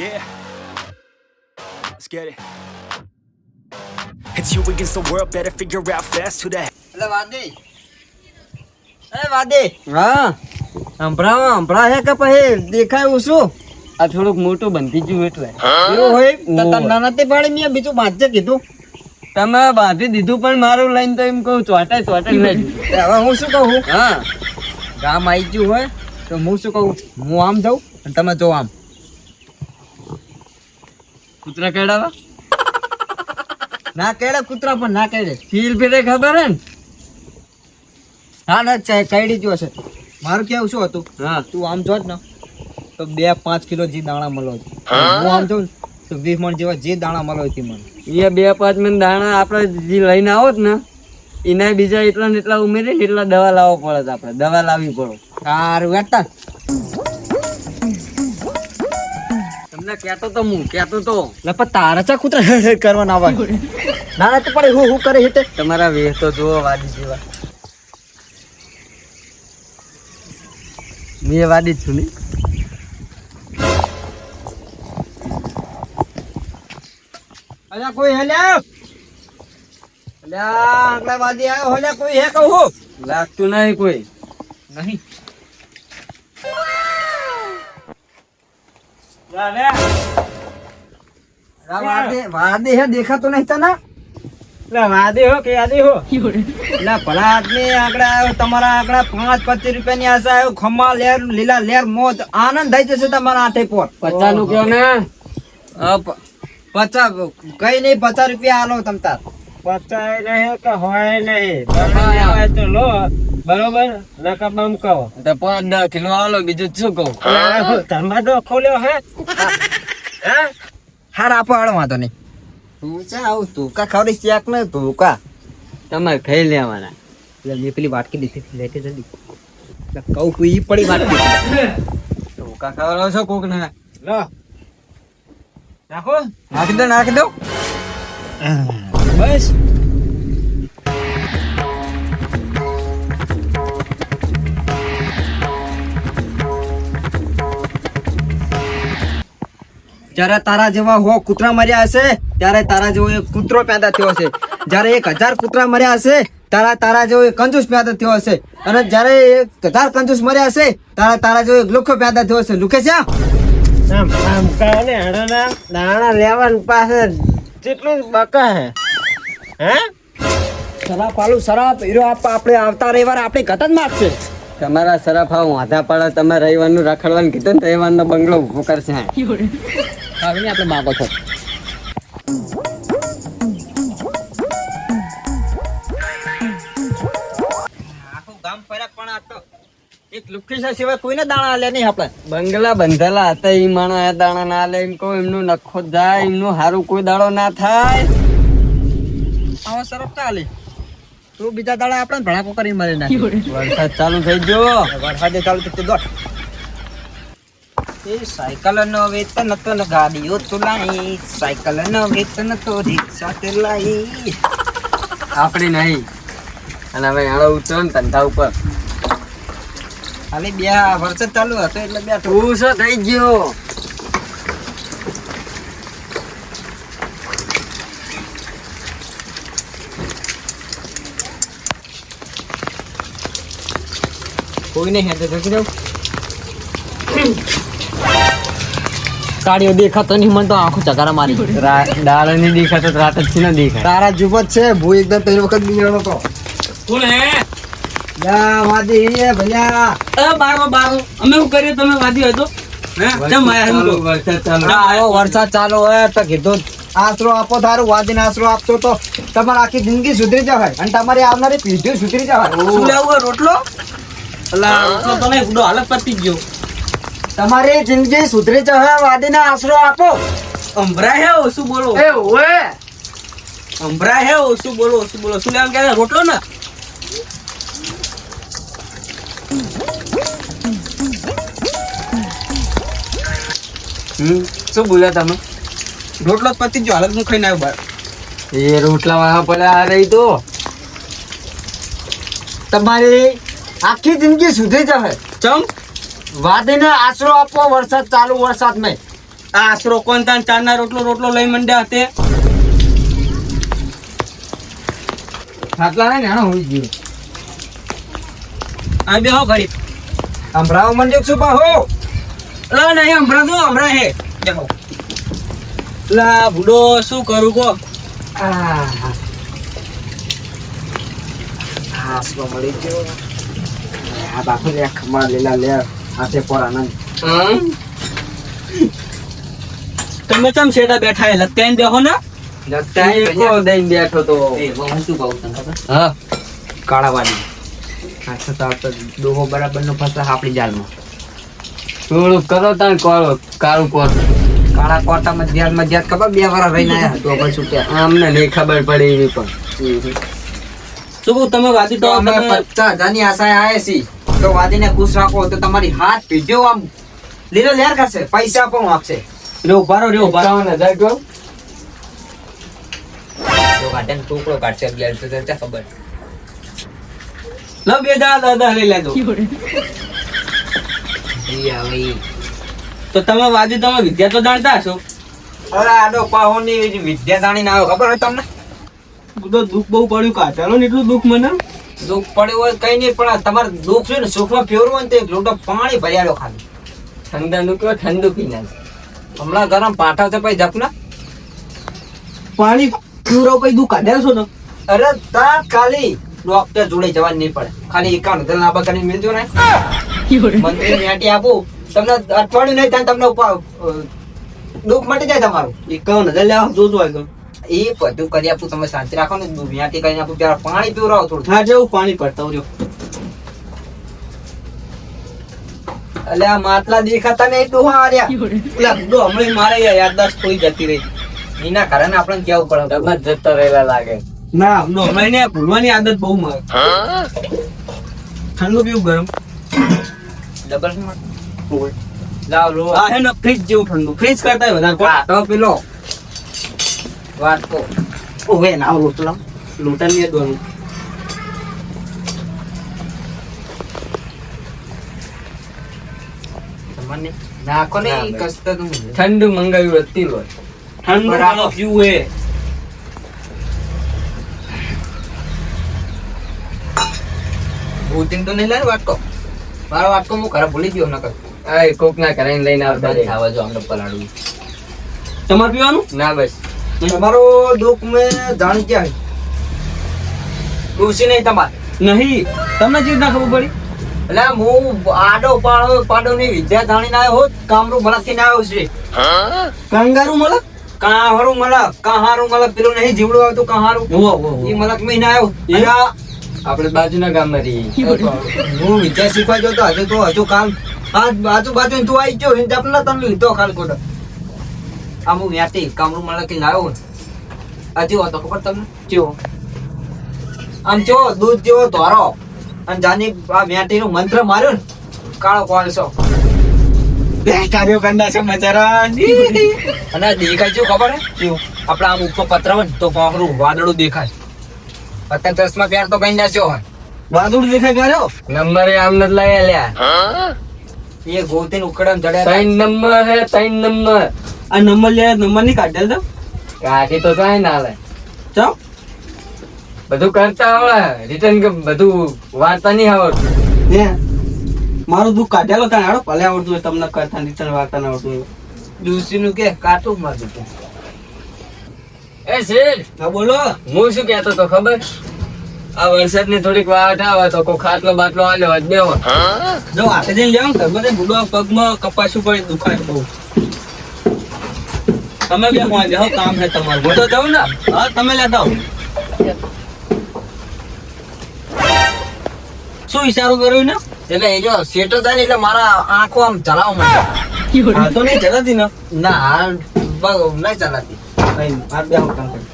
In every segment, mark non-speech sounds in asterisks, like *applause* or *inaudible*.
Yeah. Let's get it. It's you against the world, better figure out fast who the. એટલે વાદી. એ વાદી. હા. સંભળાવો સંભળા હે કે પછી દેખાયું શું? આ થોડુંક મોટું બંધી ગયું એટલે. એવું હોય તો ઓવે. તને નથી પાડી મેં બીજું બાંધજે કીધું. તમે બાંધી દીધું પણ મારું લઈને તો એમ કહું ચોટાય ચોટાય લઈ હવે હું શું કહું? હા. ગામ આવી ગયું હોય તો હું શું કહું? હું આમ જાઉં અને તમે જો આમ. કૂતરા કેડાવા *laughs* ના કેડે કૂતરા પણ ના કેડે ફીલ ફીરે ખબર હે ને? હા ના કઈડી જો છે મારું કેવું શું હતું? હા. તું આમ જોત ને તો બે પાંચ કિલો જે દાણા મળો હું આમ જોઉં તો વીસ મણ જેવા જે દાણા મળો છે મને એ બે પાંચ મણ દાણા આપણે જે લઈને આવો જ ને એના બીજા એટલા ને એટલા ઉમેરીને એટલા દવા લાવવો પડે આપણે. દવા લાવવી પડે. સારું વેટા તમને કહેતો તો હું કહેતો તો. લપા તારા ચા કૂતરા હેડ હેડ કરવાના આવે ના ના તો પડે હું હું કરે હેતે? તમારા વેહ તો જુઓ વાદી જેવા. મેં વાદી છું ને. અલ્યા કોઈ હેલ્યા અલ્યા વાદી આવ્યો હોલ્યા કોઈ હે કહું લાગતું નહીં કોઈ. નહીં. વાદે વાદે હે દેખાતો નહીં તને? વાદી હો કે યાદી હો? એટલે ભલા આદમી આંકડા આવ્યો તમારા આંકડા પાંચ પચીસ રૂપિયાની આશા આવ્યો ખમા લેર લીલા લેર મોજ આનંદ થઈ જશે તમારા પર. પચાસનું? કયો ને પચાસ કઈ નહીં પચાસ રૂપિયા આલો તમ તાર. નહીં નહીં કે હોય નહીં. તો લો. બરોબર? નકર બમ કહો તો પાંચ દસ કિલો આલો બીજું શું કહું? તમે તો ખોલ્યો હે? હે. હાર આપો હાડો વાંધો નહીં. તું ચા આવું તું કા ખવડી ચેક ને તું કા? તમારે ખાઈ લેવાના. એટલે મેં પેલી વાટકી હતી, લેકે જલ્દી. કહું તું ઈ પડી વાટકી. તું કા ખવડાવો છો કોક ને? લો. નાખો. નાખી દો નાખી દો બસ. જ્યારે તારા જેવા હો કૂતરા મર્યા હશે ત્યારે તારા જેવો એક કૂતરો પેદા થયો હશે. જ્યારે એક હજાર કૂતરા મર્યા હશે તારા તારા જેવો એક કંજૂસ પેદા થયો હશે. અને જ્યારે એક હજાર કંજૂસ મર્યા હશે તારા તારા જેવો એક લુખો પેદા થયો હશે. લુખે છે? આમ આમ કહો ને હડોના દાણા લેવાનું પાસે જેટલું બકા હે. હે? શરાબ આલુ શરાબ હીરો આપ આપણે આવતા રવિવાર આપણે ઘટ જ માગશે. તમારા સરાફા વાંધા પડે તમે રવિવારનું રખડવાનું કીધું ને રવિવારનો બંગલો ઊભો કરશે. હવે આપણે માગો છો. આખું ગામ ફર્યા પણ આ તો એક લુખી છે સિવાય કોઈને દાણા આલ્યા નહીં આપણે. બંગલા બંધેલા હતા એ માણસ આ દાણા ના લે એમ કોઈ એમનું નખો જાય એમનું સારું કોઈ દાડો ના થાય. આવો સરફ ચાલી તું બીજા દાડા આપણે ભણાકો કરી મારી નાખી. વરસાદ ચાલુ થઈ ગયો. વરસાદે ચાલુ થઈ દોડ એ સાયકલ નો વેતન તો ગાડીઓ ચલાઈ સાયકલ નો વેતન તો રિક્ષા ચલાઈ આપણી નહીં. અને હવે આળો ઉતરો ને ધંધા ઉપર. ખાલી બે વરસાદ ચાલુ હતો એટલે બે શું થઈ ગયો. કોઈને હેડે જતી દઉં? કાળીઓ દેખાતો નહીં મને તો આંખો ચકારા મારી દાળ નહીં દેખાતો રાત જ છે ને દેખાય. તારા જુબત છે ભૂ એકદમ પહેલી વખત બીજડો તો. કોણ હે યા વાદી હે ભૈયા. બારો બારો અમે શું કરીએ? તમે વાદી હોય તો. હે? વરસાદ ચાલુ આવો વરસાદ ચાલુ. હોય તો કીધું. આશરો આપો તારું વાદીને આશરો આપશો તો તમારી આખી જિંદગી સુધરી જવાય. અને તમારી આવનારી પેઢી સુધરી જવાય. શું લેવું રોટલો? અલા રોટલો તો નહીં હાલત પતી ગયો. તમારી જિંદગી સુધરી વાદી વાદીને આશરો આપો. અંભરા હે ઓછું બોલો. એ ઓએ. અંભરા હે ઓછું બોલો ઓછું બોલો. શું લેવાનું કે રોટલો ને? હમ શું બોલ્યા તમે? રોટલો પતી જો હાલત હું ખાઈને આવ્યો બહાર એ રોટલા વાળા પડ્યા આ રહી તો. તમારી આખી જિંદગી સુધરી જશે. ચમ? વાદીને આશરો આપો વરસાદ ચાલુ વરસાદમાં આ આશરો કોણ તાન ચારના રોટલો રોટલો લઈ મંડ્યા હતે? ખાટલા ને નાનો હોઈ ગયો. આ બે હો ઘડી. સંભળાવા મંડ્યો છું બા હો? લા નહીં હમણાં તો હમણાં હે. દેખો લા બુડો શું કરું કો આ હાસલો મળી ગયો. આ બાપુ લે ખમા લેલા લે. હાથે પર આનંદ હમ? તમે ચમ શેઠા બેઠા હે? લગતા દેખો ને? કો દઈને બેઠો તો. હા કાળાવાડી. હાથે તો દોહો બરાબર નો ફસા આપણી જાલમાં. થોડું કરો તાન કરો કાળું કોટ. કાળા કોટા મધ્યાત ધ્યાન ખબર? બે વાર રહીને આયા. તો પછી છૂટ્યા અમને નહીં ખબર પડે એવી પણ. શું તમે વાદી તો અમે પચાસ હજારની આશાએ આયા છીએ. તો વાદીને ખુશ રાખો તો તમારી હાથ પીજો આમ. લીલો લેર કરશે પૈસા પણ આપશે. રે ઊભા રહો રે ઊભા રહો હજાર તો ગાર્ડન ટુકડો કાઢશે અગિયાર તો ત્યાં ખબર? લો બે દા દાદા લઈ લેજો. તો તમે વાદી તમે વિદ્યા તો જાણતા છો અરે આડો પાહોની વિદ્યા જાણી ના આવ્યો. ખબર હોય તમને? બધો દુઃખ બહુ પડ્યું કાચાલો ને એટલું દુઃખ મને. દુઃખ પડ્યું હોય કઈ નહીં પણ તમારે દુઃખ છે ને સુખમાં ફેરવું હોય ને તો એક લોટો પાણી ભર્યાલો ખાલી. ઠંડાનું કયો ઠંડુ પીના હમણાં ગરમ પાઠા છે પછી જપના. પાણી પીવરો કઈ દુઃખ કાઢ્યા છો ને? અરે તાત્કાલિક ડોક્ટર જોડે જવા નહીં પડે. ખાલી એકાવન હજાર લાંબા કરીને મિલજો ને. મંત્રી મેટી આપું. તમને અઠવાડિયું નહીં થાય તમને દુઃખ મટી જાય તમારું. એકાવન હજાર લેવા જોજો તો એ બધું કરી આપું તમે શાંતિ રાખો ને વ્યાટી કરીને આપું ત્યારે પાણી પીવરાવો થોડું. હા જેવું પાણી પડતા રહ્યો એટલે આ માટલા દેખાતા ને એટલું હા આર્યા એટલે હમણાં મારે યાદદાસ્ત થોડી જતી રહી. એના કારણે આપણે કેવું પડે? ડબ્બા જતા રહેલા લાગે. ના હમણાં હમણાં ને ભૂલવાની આદત બહુ મારે. ઠંડુ પીવું ગરમ? ડબલ લાવ લો આ હે ને ફ્રીજ જેવું ઠંડુ. ફ્રીજ કરતા વધારે? તો પેલો વાટકો ઓવે ના લોટલા લોટા ને દોનું. નાખો ને ના, ઈ ભાઈ. કસ્ત તું ઠંડુ મંગાવ્યું હતી લોટ ઠંડુ બરાબર. પીવું હે ભૂતિંગ તો નહીં લાય વાટકો? મારો વાટકો હું ઘરે ભૂલી ગયો નકર. આ કોક ના કરાઈને લઈને આવતા રહે. આવા જો આમને પલાડું તમારે પીવાનું? ના બસ. તમારો દુઃખ મેં જાણી ક્યાં ખુશી નહીં તમારે? નહીં તમને જે ના ખબર પડી? એટલે હું આડો પાડો પાડો ની વિદ્યા જાણીને આવ્યો હોત કામરૂ મળકથી ના આવ્યો છે. કંગારું મળે કાહારું મલક કાહારું મલક પેલું નહીં જીવડું આવતું કાહારું. એ મલકમાં ના આવ્યો? આપણે બાજુના ગામમાં રહીએ. હું વિદ્યા શીખવા જતો હજુ તો હજુ કામ આ આજુબાજુ તું આવી ગયો આપણે તને લીધો ખાલ ખોટો. આ હું વ્યાતી કામરૂ મળક લાવ્યો ને હજુ હતો ખબર તમને? કેવો આમ જો દૂધ જેવો ધોરો. અને જાની આ વ્યાટી નું મંત્ર માર્યો ને કાળો કોલસો કાર્યો કંડા છે મચારા અને આ દેખાય શું ખબર હે? આપણે આમ ઉપર પત્ર હોય ને તો કોકરું વાદળું દેખાય. અત્યારે ચશ્મા પહેર તો કઈ હોય. વાદળ દેખાય કર્યો નંબર આમ નથી લઈ લ્યા. એ ગોતીને ઉકડમ જડ્યા ત્રણ નંબર હે ત્રણ નંબર. આ નંબર લે નંબર નહીં કાઢેલ તો? કાઢી તો કાંઈ ના લે. ચાલ બધું કરતા આવડે. રિટર્ન કે બધું વાર્તા નહીં આવડતું. ને મારું દુઃખ કાઢેલો તને હાડો ભલે આવડતું હોય તમને કરતા રિટર્ન વાર્તા ના આવડતું નું કે કાટું મારું એ શેઠ હા બોલો. હું શું કહેતો તો ખબર? આ વરસાદની થોડીક વાટ આવે તો કોઈ ખાટલો બાટલો આલ્યો જ તો જો હાથે જઈને જાઉં ને બધે બુડો પગમાં કપાસું પડી દુખાય બહુ. તમે બે કોણ જાઓ કામ છે તમારું. હું તો જાઉં ને? હા તમે લેતા આવો. શું ઈશારો કર્યો ને એટલે એ જો સેટો થાય એટલે મારા આંખો આમ ચલાવ મને હા તો નહીં ચલાતી ને? ના નહીં ચલાતી આ બે કામ કરી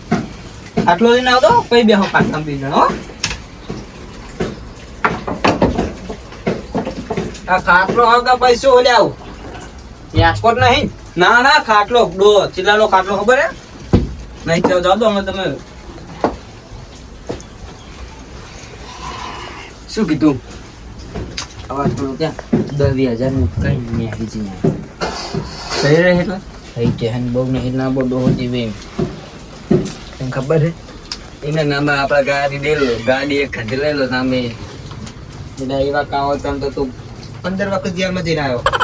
આટલો લઈને આવતો? પછી બે પાંચ કામ બી જણો આ ખાટલો હગા પૈસો ઓલે આવું? રાજકોટ નહીં? ના ના ખાટલો ડો ચિલ્લાનો ખાટલો ખબર હે? નહીં તો જાવ દો અમે તમે શું કીધું? અવાજ થોડું ક્યાં? દસ હજારનું કઈ નહીં આવી જઈએ. થઈ રહે એટલે? થઈ જહન બહુ નહીં ના બહુ ડોહો જીવે એમ તને ખબર છે એના નામે આપણા ગાડી દેલો ગાડી એક ખંજલેલો નામે એટલે એવા કામ તો તું પંદર વખત જેલમાં જઈને આવ્યો.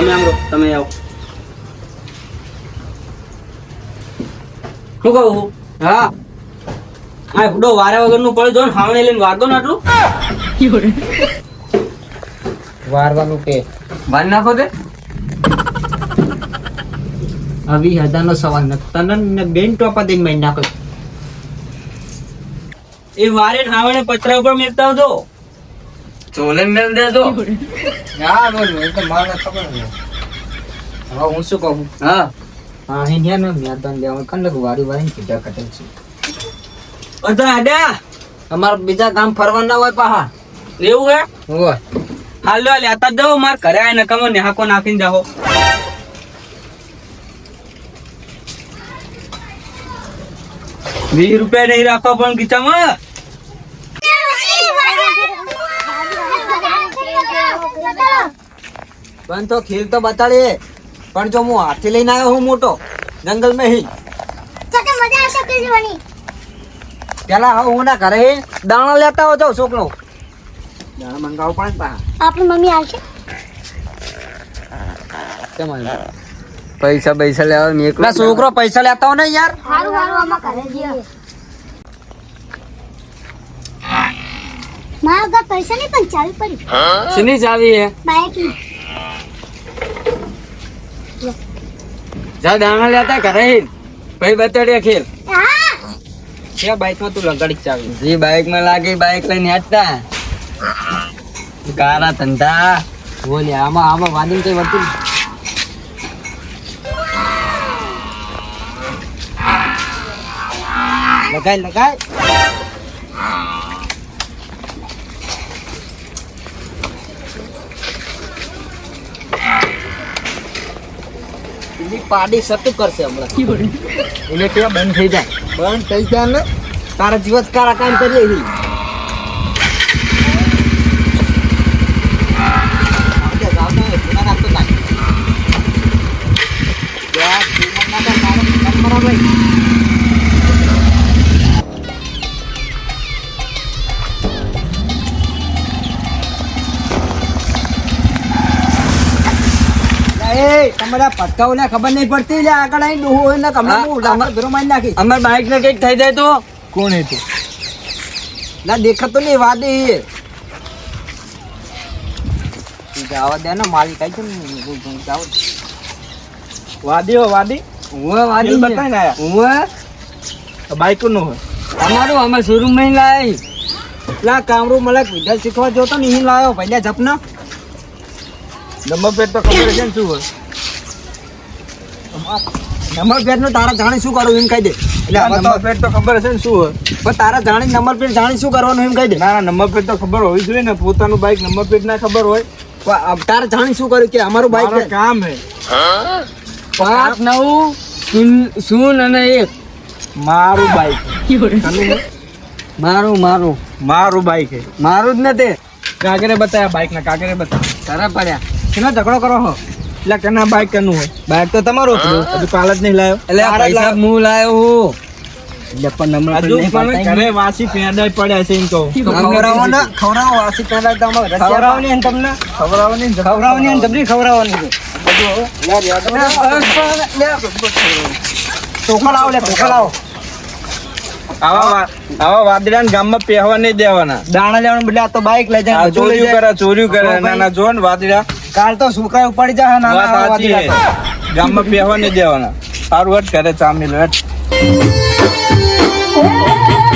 તમે આમ તમે આવો. શું કહું હા? આ હુડો વારે વગરનું પડે જો ને હાવણે લઈને વાગો ને આટલું? વારવાનું કે. વાર નાખો તે. આવી હજારનો સવાલ ન તને ને બેન ટોપા દઈને મારી નાખો. એ વારે ને હાવણે પતરા ઉપર મેળતા આવજો. ચોલે મેલ દેજો હા બોલ એ તો મારે ખબર ને હવે હું શું કહું? હા. હા હે ને મેદાન લેવા કંડક વારી વારી કીધા કટેલ છે. બધા આડા. અમારે બીજા કામ ફરવા ના હોય પાહા. એવું હે? હોય. હાલ લો લેતા દો માર ઘરે આવીને કમો ને હાકો નાખીને જાઓ. વીસ રૂપિયા નહીં રાખો પણ ખીચામાં પણ તો ખીર તો બતાડીએ. પણ જો હું હાથી લઈને આવ્યો હું મોટો જંગલ મેં હી પેલા હવે હું ના ઘરે દાણા લેતા હો જાઉં છોકરો. દાણા મંગાવો પણ આપણી મમ્મી આવશે. પૈસા પૈસા લેવા મેં પેલા છોકરો પૈસા લેતા હો ને યાર. હારું હારું આમાં ઘરે જઈએ. મારા પૈસા નહીં પણ ચાવી પડી. શની ચાવી હે? બાઈકની જા દાણા લેતા ઘરે ભાઈ બતાડ્યા ખેલ ક્યાં બાઈકમાં તું લગાડી ચાવી જી બાઈકમાં લાગી બાઈક લઈને હેઠતા કારા ધંધા. બોલે આમાં આમાં વાદીને કઈ વધતું લગાય લગાય. પેલી પાડી સતું કરશે હમણાં. એટલે કેવા બંધ થઈ જાય. બંધ થઈ જાય ને તારા જીવત કારા કામ કરીએ છી Thank આવજે, એ તમારા પટકાઓને ખબર નહીં પડતી. લે આગળ આવીને ડોહો હોય ને કમળા હા, ભેરો મારી નાખી અમાર બાઇક ને કંઈક થઈ જાય તો? કોણ એ તું? ના દેખાતો નહીં વાદી જવા દે ને મારી કઈ છે જાવ વાદી હો વાદી? હું વાદી ખેલ બતાવીને હું બાઈકનું હોય. અમારું અમે શોરૂમમાં લાવી લા કામરૂ મને વિદ્યા શીખવા જોતો ને અહીં લાયો પહેલા જપના. નંબર પ્લેટ તો ખબર છે ને શું હોય? નંબર પ્લેટનું તારા જાણે શું કરવું એમ કહી દે. એટલે નંબર પ્લેટ તો ખબર છે ને શું હોય. પણ તારા જાણે નંબર પ્લેટ જાણે શું કરવાનું એમ કહી દે. ના ના નંબર પ્લેટ તો ખબર હોવી જોઈએ ને. પોતાનું બાઈક નંબર પ્લેટ ના ખબર હોય. તારે જાણે શું કર્યું કે અમારું બાઈક કામ હે. પાંચ નવ શૂન- અને એક. મારું બાઈક મારું મારું. મારું બાઈક હે. મારું જ નથી કાગરે બતાયા બાઈક ના કાગરે બતાયા. તારા પડ્યા શેનો ઝઘડો કરો હો? એટલે કના બાઈક કનું હોય? બાઈક તો તમારું હતું હજુ કાલ જ નહીં લાયો. એટલે પૈસા હું લાવ્યો હું? એટલે પણ નંબર હજુ પણ ઘરે વાસી પેંડાઈ પડ્યા છે એમ ને વાસી તો અમે રસિયા ખવડાવવાની ને તમને? ખવડાવવાની ને ખવડાવવાની અને જબરી ખવડાવવાની ચોખા લાવો લે ચોખા લાવો આવા વા- આવા વાદળા ગામમાં પહેવા નહીં દેવાના. દાણા લેવાનું બદલે આ તો બાઈક લઈ જાય જાય. કરે ચોરી કરે. ના ના જો ને વાદળા. કાલ તો સુકાય ઉપાડી જાય નાના વાત આવા સાચી. ગામમાં પહેવા નહીં દેવાના. સારું હટ ઘરે ચા મિલ હટ This is